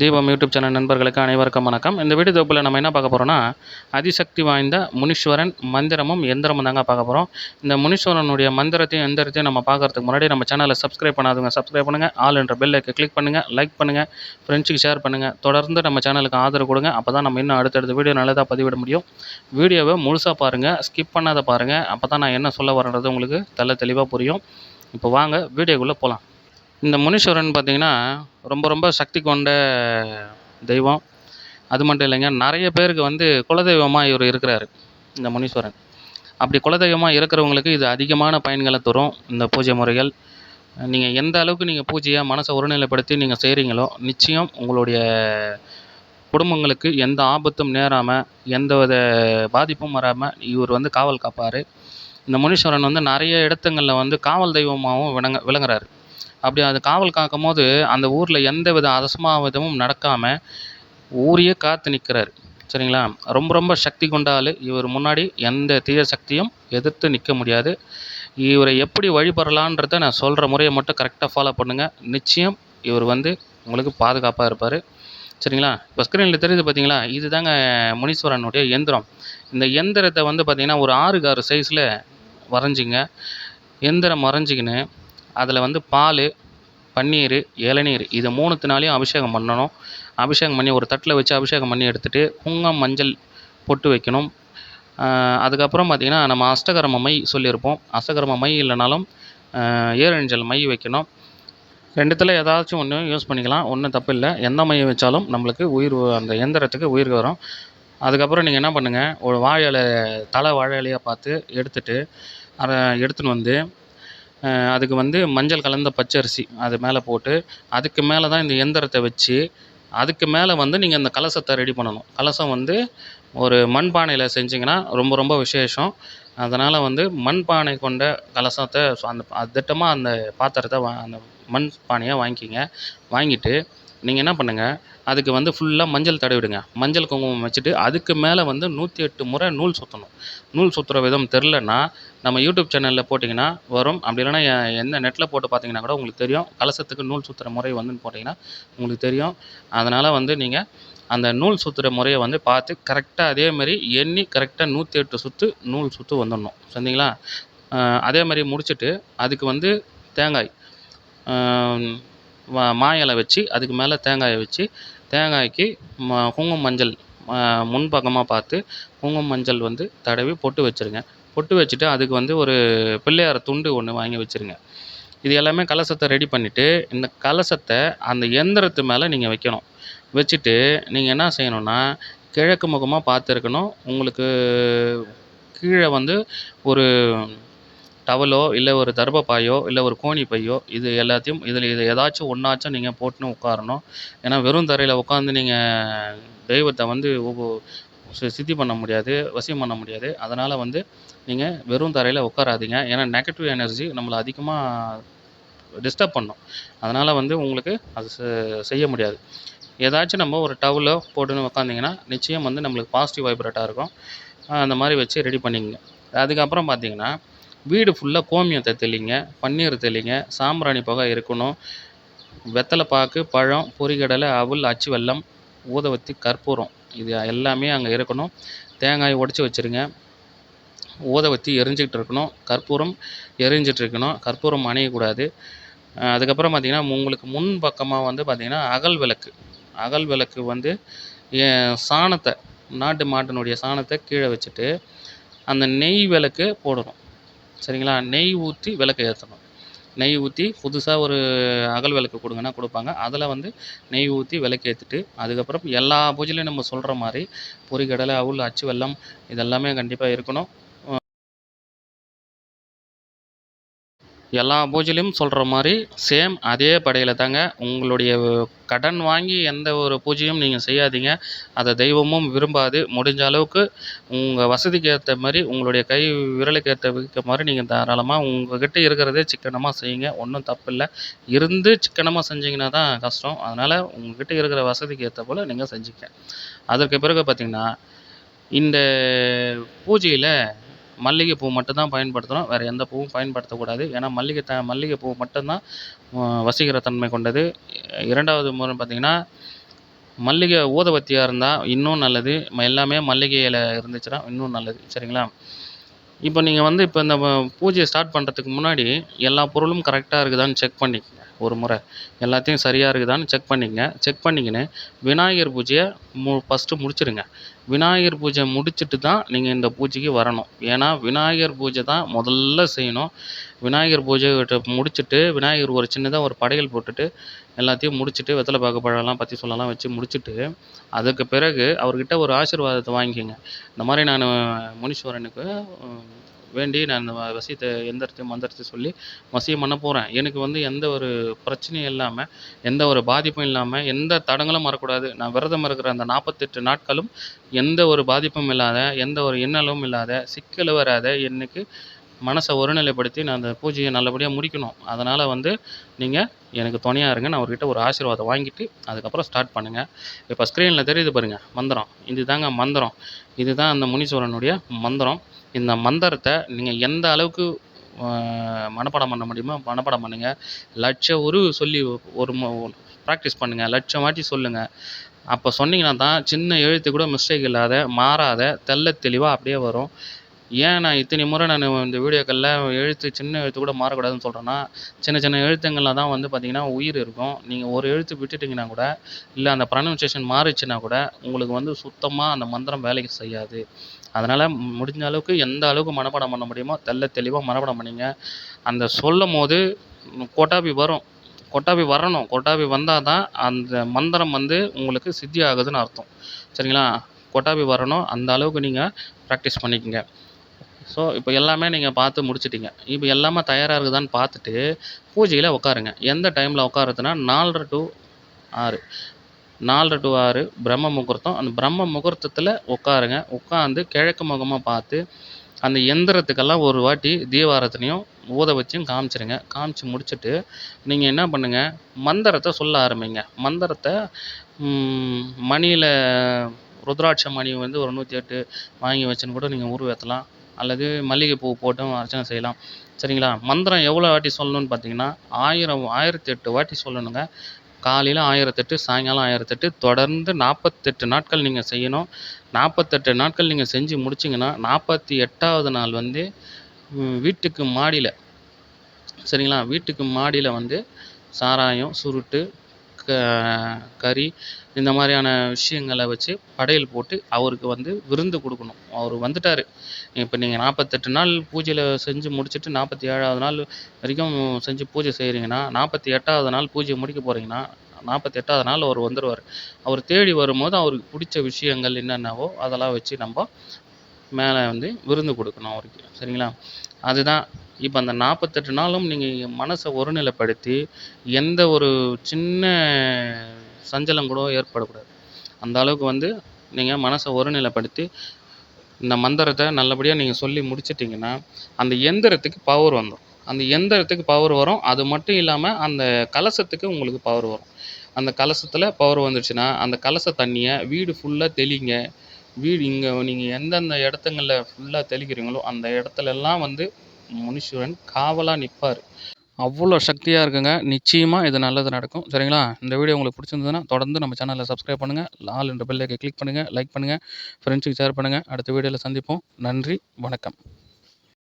தீபம் YouTube channel நண்பர்களுக்கு அனைவருக்கும் வணக்கம். இந்த வீடியோ தொகுப்பில் நம்ம என்ன பார்க்க போகிறோம்னா அதிசக்தி வாய்ந்த முனீஸ்வரன் மந்திரமும் எந்திரமும் தாங்க பார்க்க போகிறோம் இந்த முனீஸ்வரனுடைய மந்திரத்தையும் எந்திரத்தையும் நம்ம பார்க்கறதுக்கு முன்னாடி நம்ம சேனலை சப்ஸ்கிரைப் பண்ணாதவங்க சப்ஸ்கிரைப் பண்ணுங்கள் ஆல் என்ற பெல்லுக்கு கிளிக் பண்ணுங்கள் லைக் பண்ணுங்கள் ஃப்ரெண்ட்ஸுக்கு ஷேர் பண்ணுங்கள் தொடர்ந்து நம்ம சேனலுக்கு ஆதரவு கொடுங்க. அப்போ தான் நம்ம இன்னும் அடுத்தடுத்த வீடியோ நல்லதாக பதிவிட முடியும். வீடியோவை முழுசாக பாருங்கள் ஸ்கிப் பண்ணாத பாருங்கள் அப்போ தான் நான் என்ன சொல்ல வரேன்றது உங்களுக்கு தெல்ல தெளிவாக புரியும். இப்போ வாங்க வீடியோக்குள்ளே போகலாம் இந்த முனீஸ்வரன் பார்த்தீங்கன்னா ரொம்ப ரொம்ப சக்தி கொண்ட தெய்வம். அது மட்டும் இல்லைங்க நிறைய பேருக்கு வந்து குலதெய்வமாக இவர் இருக்கிறாரு இந்த முனீஸ்வரன். அப்படி குலதெய்வமாக இருக்கிறவங்களுக்கு இது அதிகமான பயன்களை தரும் இந்த பூஜை முறைகள். நீங்கள் எந்த அளவுக்கு நீங்கள் பூஜையை மனசை ஒருநிலைப்படுத்தி நீங்கள் செய்கிறீங்களோ நிச்சயம் உங்களுடைய குடும்பங்களுக்கு எந்த ஆபத்தும் நேராமல் எந்த வித பாதிப்பும் வராமல் இவர் வந்து காவல் காப்பார். இந்த முனீஸ்வரன் வந்து நிறைய இடத்துங்களில் வந்து காவல் தெய்வமாகவும் விளங்க விளங்குறாரு. அப்படி அது காவல் காக்கும் போது அந்த ஊரில் எந்த வித அசம்பாவிதமும் நடக்காமல் ஊரையே காத்து நிற்கிறாரு சரிங்களா? ரொம்ப ரொம்ப சக்தி கொண்ட ஆள். இவர் முன்னாடி எந்த தீய சக்தியும் எதிர்த்து நிற்க முடியாது. இவரை எப்படி வழிபடலான்றதை நான் சொல்கிற முறையை மட்டும் கரெக்டாக ஃபாலோ பண்ணுங்கள் நிச்சயம் இவர் வந்து உங்களுக்கு பாதுகாப்பாக இருப்பார். சரிங்களா? இப்போ ஸ்க்ரீனில் தெரியுது பார்த்தீங்களா இது தாங்க முனீஸ்வரனுடைய எந்திரம். இந்த எந்திரத்தை வந்து பார்த்தீங்கன்னா ஒரு ஆறுக்கு ஆறு சைஸில் வரைஞ்சிங்க. எந்திரம் வரைஞ்சிக்கின்னு அதில் வந்து பால் பன்னீர் இளநீர் இது மூணுத்தினாலையும் அபிஷேகம் பண்ணணும். அபிஷேகம் பண்ணி ஒரு தட்டில் வச்சு அபிஷேகம் பண்ணி எடுத்துகிட்டு குங்குமம் மஞ்சள் பொட்டு வைக்கணும். அதுக்கப்புறம் பார்த்திங்கன்னா நம்ம அஷ்டகர்ம மை சொல்லியிருப்போம். அஷ்டகர்ம மை இல்லைனாலும் ஏழஞ்சல் மை வைக்கணும். ரெண்டுத்தில் ஏதாச்சும் ஒன்று யூஸ் பண்ணிக்கலாம். ஒன்றும் தப்பு இல்லை. எந்த மையை வச்சாலும் நம்மளுக்கு உயிர் அந்த எந்திரத்துக்கு உயிர் வரும். அதுக்கப்புறம் நீங்கள் என்ன பண்ணுங்கள் ஒரு வாழை இலை தலை வாழை இலையாக பார்த்து எடுத்துகிட்டு அதை எடுத்துன்னு வந்து அதுக்கு வந்து மஞ்சள் கலந்த பச்சரிசி அது மேலே போட்டு அதுக்கு மேலே தான் இந்த எந்திரத்தை வச்சு அதுக்கு மேலே வந்து நீங்கள் இந்த கலசத்தை ரெடி பண்ணணும். கலசம் வந்து ஒரு மண் பானையில் செஞ்சிங்கன்னா ரொம்ப ரொம்ப விசேஷம். அதனால் வந்து மண் பானை கொண்ட கலசத்தை அந்த திட்டமாக அந்த பாத்திரத்தை வா அந்த மண் பானையை வாங்கிக்கிங்க. வாங்கிட்டு நீங்கள் என்ன பண்ணுங்கள் அதுக்கு வந்து ஃபுல்லாக மஞ்சள் தடவிடுங்க மஞ்சள் குங்குமம் வச்சுட்டு அதுக்கு மேலே வந்து நூற்றி எட்டு முறை நூல் சுற்றணும் நூல் சுற்றுற விதம் தெரிலன்னா நம்ம யூடியூப் சேனலில் போட்டிங்கன்னா வரும். அப்படி இல்லைன்னா எந்த நெட்டில் போட்டு பார்த்தீங்கன்னா கூட உங்களுக்கு தெரியும். கலசத்துக்கு நூல் சுற்றுற முறை வந்துன்னு போட்டிங்கன்னா உங்களுக்கு தெரியும். அதனால் வந்து நீங்கள் அந்த நூல் சுற்றுற முறையை வந்து பார்த்து கரெக்டாக அதேமாதிரி எண்ணி கரெக்டாக நூற்றி எட்டு சுற்று நூல் சுற்று வந்துடணும். சரிங்களா? அதே மாதிரி முடிச்சுட்டு அதுக்கு வந்து தேங்காய். மா மா இலை வச்சு அதுக்கு மேலே தேங்காயை வச்சு தேங்காய்க்கு ம குங்குமம் மஞ்சள் முன்பக்கமாக பார்த்து குங்குமம் மஞ்சள் வந்து தடவி பொட்டு வச்சுருங்க. பொட்டு வச்சுட்டு அதுக்கு வந்து ஒரு பிள்ளையார் துண்டு ஒன்று வாங்கி வச்சுருங்க. இது எல்லாமே கலசத்தை ரெடி பண்ணிவிட்டு இந்த கலசத்தை அந்த எந்திரத்து மேலே நீங்கள் வைக்கணும். வச்சுட்டு நீங்கள் என்ன செய்யணுன்னா கிழக்கு முகமாக பார்த்து இருக்கணும் உங்களுக்கு கீழே வந்து ஒரு டவலோ இல்லை ஒரு தர்பப்பாயோ இல்லை ஒரு கோணி பையோ இது எல்லாத்தையும் இதில் இது ஏதாச்சும் ஒன்றாச்சும் நீங்கள் போட்டுன்னு உட்காரணும். ஏன்னா வெறும் தரையில் உட்காந்து நீங்கள் தெய்வத்தை வந்து சித்தி பண்ண முடியாது வசியம் பண்ண முடியாது. அதனால் வந்து நீங்கள் வெறும் தரையில் உட்காராதீங்க. ஏன்னா நெகட்டிவ் எனர்ஜி நம்மளை அதிகமாக டிஸ்டர்ப் பண்ணும். அதனால் வந்து உங்களுக்கு அது செய்ய முடியாது. ஏதாச்சும் நம்ம ஒரு டவலோ போட்டுன்னு உட்காந்திங்கன்னா நிச்சயம் வந்து நம்மளுக்கு பாசிட்டிவ் வைப்ரேட்டாக இருக்கும். அந்த மாதிரி வச்சு ரெடி பண்ணிக்கங்க. அதுக்கப்புறம் பார்த்தீங்கன்னா வீடு ஃபுல்லாக கோமியத்தை தெளிங்க பன்னீர் தெளிங்க சாம்பிராணி புகை இருக்கணும். வெத்தலை பாக்கு பழம் பொரிகடலை அவல் அச்சு வெல்லம் ஊதுவத்தி கற்பூரம். இது எல்லாமே அங்கே இருக்கணும். தேங்காய் உடச்சி வச்சுருங்க. ஊதுவத்தி எரிஞ்சிக்கிட்டு இருக்கணும். கற்பூரம் எரிஞ்சிட்டு இருக்கணும். கற்பூரம் அணையக்கூடாது. அதுக்கப்புறம் பார்த்திங்கன்னா உங்களுக்கு முன் பக்கமாக வந்து பார்த்திங்கன்னா அகல் விளக்கு. அகல் விளக்கு வந்து சாணத்தை நாட்டு மாட்டினுடைய சாணத்தை கீழே வச்சுட்டு அந்த நெய் விளக்கு போடணும். சரிங்களா? நெய் ஊற்றி விளக்கு ஏற்றணும் நெய் ஊற்றி புதுசாக ஒரு அகல் விளக்கு கொடுங்கன்னா கொடுப்பாங்க. அதில் வந்து நெய் ஊற்றி விளக்கு ஏற்றிட்டு அதுக்கப்புறம் எல்லா பூஜையிலையும் நம்ம சொல்கிற மாதிரி பொரிகடலை அவுள் அச்சு வெல்லம் இதெல்லாமே கண்டிப்பாக இருக்கணும். எல்லா பூஜையிலையும் சொல்கிற மாதிரி சேம் அதே படையில் தாங்க. உங்களுடைய கடன் வாங்கி எந்த ஒரு பூஜையும் நீங்கள் செய்யாதீங்க. அதை தெய்வமும் விரும்பாது. முடிஞ்ச அளவுக்கு உங்கள் வசதிக்கு ஏற்ற மாதிரி உங்களுடைய கை விரலுக்கு ஏற்ற மாதிரி நீங்கள் தாராளமாக உங்கள்கிட்ட இருக்கிறதே சிக்கனமாக செய்யுங்க. ஒன்றும் தப்பில்லை. இருந்து சிக்கனமாக செஞ்சீங்கன்னா தான் கஷ்டம். அதனால் உங்கள்கிட்ட இருக்கிற வசதிக்கு ஏற்ற போல் நீங்கள் செஞ்சுக்க. அதற்கு பிறகு பார்த்திங்கன்னா இந்த பூஜையில் மல்லிகைப்பூ மட்டும்தான் பயன்படுத்தணும் வேறு எந்த பூவும் பயன்படுத்தக்கூடாது. ஏன்னா மல்லிகை த மல்லிகைப்பூ மட்டும்தான் வசீகர தன்மை கொண்டது. இரண்டாவது முறை பார்த்திங்கன்னா மல்லிகை ஊதுபத்தியாக இருந்தால் இன்னும் நல்லது. எல்லாமே மல்லிகையில் இருந்துச்சுன்னா இன்னும் நல்லது. சரிங்களா? இப்போ நீங்கள் வந்து இப்போ இந்த பூஜையை ஸ்டார்ட் பண்ணுறதுக்கு முன்னாடி எல்லா பொருளும் கரெக்டாக இருக்குதான்னு செக் பண்ணிக்கங்க ஒரு முறை. எல்லாத்தையும் சரியாக இருக்குதான்னு செக் பண்ணிக்கங்க. செக் பண்ணிக்கின்னு விநாயகர் பூஜையை மு ஃபஸ்ட்டு முடிச்சிடுங்க விநாயகர் பூஜை முடிச்சிட்டு தான் நீங்கள் இந்த பூஜைக்கு வரணும். ஏன்னா விநாயகர் பூஜை தான் முதல்ல செய்யணும். விநாயகர் பூஜை முடிச்சுட்டு முடிச்சிட்டு விநாயகர் ஒரு சின்னதாக ஒரு படையல் போட்டுட்டு எல்லாத்தையும் முடிச்சிட்டு வெத்தலை பாக்கு பழம்லாம் பற்றி சொல்லலாம் வச்சு முடிச்சிட்டு அதுக்கு பிறகு அவர்கிட்ட ஒரு ஆசீர்வாதத்தை வாங்கிக்கோங்க. இந்த மாதிரி நான் முனீஸ்வரனுக்கு வேண்டி நான் இந்த வ- வசியத்தை எந்திரத்தை மந்திரத்தை சொல்லி வசியம் பண்ண போகிறேன் எனக்கு வந்து எந்த ஒரு பிரச்சனையும் இல்லாமல் எந்த ஒரு பாதிப்பும் இல்லாமல் எந்த தடங்களும் வரக்கூடாது. நான் விரதம் இருக்கிற அந்த நாற்பத்தெட்டு நாட்களும் எந்த ஒரு பாதிப்பும் இல்லாத எந்த ஒரு இன்னலும் இல்லாத சிக்கலும் வராத எனக்கு மனசை ஒருநிலைப்படுத்தி நான் அந்த பூஜையை நல்லபடியாக முடிக்கணும். அதனால் வந்து நீங்கள் எனக்கு துணையாக இருங்க. நான் அவர்கிட்ட ஒரு ஆசீர்வாதம் வாங்கிட்டு அதுக்கப்புறம் ஸ்டார்ட் பண்ணுங்கள் இப்போ ஸ்க்ரீனில் தெரியுது பாருங்கள் மந்திரம். இது தாங்க மந்திரம். இதுதான் அந்த முனீஸ்வரனுடைய மந்திரம். இந்த மந்திரத்தை நீங்கள் எந்த அளவுக்கு மனப்பாடம் பண்ண முடியுமோ மனப்பாடம் பண்ணுங்கள் லட்ச உரு சொல்லி ஒரு ப்ராக்டிஸ் பண்ணுங்கள் லட்சம் வாட்டி சொல்லுங்கள் அப்போ சொன்னீங்கன்னா தான் சின்ன எழுத்து கூட மிஸ்டேக் இல்லாத மாறாத தெள்ள தெளிவாக அப்படியே வரும். ஏன் நான் இத்தனை முறை நான் இந்த வீடியோக்களில் எழுத்து சின்ன எழுத்து கூட மாறக்கூடாதுன்னு சொல்கிறேன்னா சின்ன சின்ன எழுத்துங்களில் தான் வந்து பார்த்தீங்கன்னா உயிர் இருக்கும். நீங்கள் ஒரு எழுத்து விட்டுட்டிங்கன்னா கூட இல்லை அந்த ப்ரனன்சியேஷன் மாறிச்சுன்னா கூட உங்களுக்கு வந்து சுத்தமாக அந்த மந்திரம் வேலைக்கு செய்யாது. அதனால் முடிஞ்ச அளவுக்கு எந்த அளவுக்கு மனப்பாடம் பண்ண முடியுமோ தெள்ள தெளிவாக மனப்பாடம் பண்ணிங்க. அந்த சொல்லும் போது கோட்டாபி வரும். கொட்டாபி வரணும். கோட்டாபி வந்தால் தான் அந்த மந்திரம் வந்து உங்களுக்கு சித்தி ஆகுதுன்னு அர்த்தம். சரிங்களா? கோட்டாபி வரணும். அந்த அளவுக்கு நீங்கள் ப்ராக்டிஸ் பண்ணிக்கங்க. ஸோ இப்போ எல்லாமே நீங்கள் பார்த்து முடிச்சிட்டீங்க. இப்போ எல்லாமே தயாராக இருக்குதான்னு பார்த்துட்டு பூஜையில் உட்காருங்க எந்த டைமில் உட்காருறதுனா நாலரை டு ஆறு. நாலரை டு ஆறு பிரம்ம முகூர்த்தம். அந்த பிரம்ம முகூர்த்தத்தில் உட்காருங்க. உட்காந்து கிழக்கு முகமாக பார்த்து அந்த எந்திரத்துக்கெல்லாம் ஒரு வாட்டி தீபாரத்தனையும் ஊத வச்சும் காமிச்சிருங்க. காமிச்சு முடிச்சுட்டு நீங்கள் என்ன பண்ணுங்கள் மந்திரத்தை சொல்ல ஆரம்பிங்க. மந்திரத்தை மணியில் ருத்ராட்ச மணி வந்து ஒரு நூற்றி எட்டு வாங்கி வச்சுன்னு கூட நீங்கள் உருவேற்றலாம் அல்லது மல்லிகைப்பூ போட்டும் அர்ச்சனை செய்யலாம். சரிங்களா? மந்திரம் எவ்வளோ வாட்டி சொல்லணும்னு பார்த்தீங்கன்னா ஆயிரம் ஆயிரத்தி எட்டு வாட்டி சொல்லணுங்க. காலையில் ஆயிரத்தெட்டு சாயங்காலம் ஆயிரத்தெட்டு தொடர்ந்து நாற்பத்தெட்டு நாட்கள் நீங்கள் செய்யணும். நாற்பத்தெட்டு நாட்கள் நீங்கள் செஞ்சு முடிச்சிங்கன்னா நாற்பத்தி எட்டாவது நாள் வந்து வீட்டுக்கு மாடியில் சரிங்களா? வீட்டுக்கு மாடியில் வந்து சாராயம் சுருட்டு க கறி இந்த மாதிரியான விஷயங்களை வச்சு படையல் போட்டு அவருக்கு வந்து விருந்து கொடுக்கணும். அவர் வந்துட்டார். இப்போ நீங்கள் நாற்பத்தெட்டு நாள் பூஜையில் செஞ்சு முடிச்சுட்டு நாற்பத்தி ஏழாவது நாள் வரைக்கும் செஞ்சு பூஜை செய்கிறீங்கன்னா நாற்பத்தி எட்டாவது நாள் பூஜை முடிக்க போகிறீங்கன்னா நாற்பத்தி எட்டாவது நாள் அவர் வந்துடுவார் அவர் தேடி வரும்போது அவருக்கு பிடிச்ச விஷயங்கள் என்னென்னவோ அதெல்லாம் வச்சு நம்ம மேலே வந்து விருந்து கொடுக்கணும் அவருக்கு. சரிங்களா? அதுதான் இப்போ அந்த நாற்பத்தெட்டு நாளும் நீங்கள் மனசை ஒருநிலைப்படுத்தி எந்த ஒரு சின்ன சஞ்சலம் கூட ஏற்படக்கூடாது. அந்த அளவுக்கு வந்து நீங்கள் மனசை ஒருநிலைப்படுத்தி இந்த மந்திரத்தை நல்லபடியாக நீங்கள் சொல்லி முடிச்சிட்டிங்கன்னா அந்த எந்திரத்துக்கு பவர் வந்துடும் அந்த எந்திரத்துக்கு பவர் வரும். அது மட்டும் இல்லாமல் அந்த கலசத்துக்கு உங்களுக்கு பவர் வரும். அந்த கலசத்தில் பவர் வந்துடுச்சுன்னா அந்த கலச தண்ணியை வீடு ஃபுல்லாக தெளிங்க. வீடு இங்கே நீங்கள் எந்தெந்த இடத்துங்களில் ஃபுல்லாக தெளிக்கிறீங்களோ அந்த இடத்துலலாம் வந்து முனீஸ்வரன் காவலாக நிற்பார் அவ்வளோ சக்தியாக இருக்குங்க. நிச்சயமாக இது நல்லது நடக்கும். சரிங்களா? இந்த வீடியோ உங்களுக்கு பிடிச்சிருந்ததுன்னா தொடர்ந்து நம்ம சேனலை சப்ஸ்கிரைப் பண்ணுங்கள் ஆல் என்ற பெல்லைக்கை கிளிக் பண்ணுங்கள் லைக் பண்ணுங்கள் ஃப்ரெண்ட்ஸுக்கு ஷேர் பண்ணுங்கள் அடுத்த வீடியோவில் சந்திப்போம். நன்றி வணக்கம்.